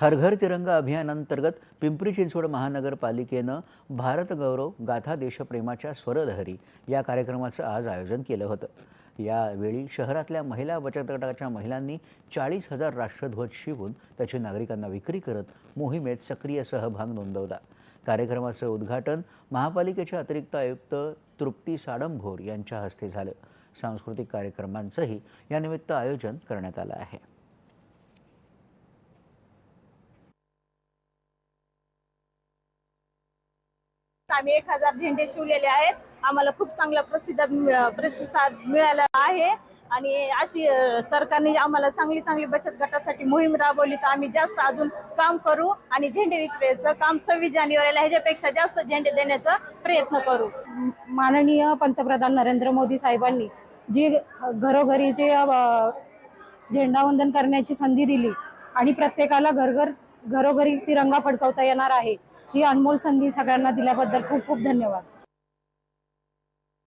हर घर तिरंगा अभियानांतर्गत पिंपरी चिंचवड महानगरपालिकेनं भारत गौरव गाथा देशप्रेमाच्या स्वरलहरी या कार्यक्रमाचं आज आयोजन केलं होतं. यावेळी शहरातल्या महिला बचत गटाच्या महिलांनी चाळीस हजार राष्ट्रध्वज शिवून त्याची नागरिकांना विक्री करत मोहिमेत सक्रिय सहभाग नोंदवला. कार्यक्रमाचं उद्घाटन महापालिकेच्या अतिरिक्त आयुक्त तृप्ती साडंभोर यांच्या हस्ते झालं. सांस्कृतिक कार्यक्रमांचंही यानिमित्त आयोजन करण्यात आलं आहे. आम्ही एक हजार झेंडे शिवलेले आहेत. आम्हाला खूप चांगला प्रसिद्ध प्रतिसाद मिळाला आहे. आणि अशी सरकारने आम्हाला चांगली चांगली बचत गटासाठी मोहीम राबवली तर आम्ही जास्त अजून काम करू आणि झेंडे विक्रीचं काम सव्वीस जानेवारीला ह्याच्यापेक्षा जास्त झेंडे देण्याचा प्रयत्न करू. माननीय पंतप्रधान नरेंद्र मोदी साहेबांनी जी घरोघरी जे झेंडावंदन करण्याची संधी दिली आणि प्रत्येकाला घरघर घरोघरी तिरंगा फडकवता येणार आहे ही अनमोल संधी सगळ्यांना दिल्याबद्दल खूप खूप धन्यवाद.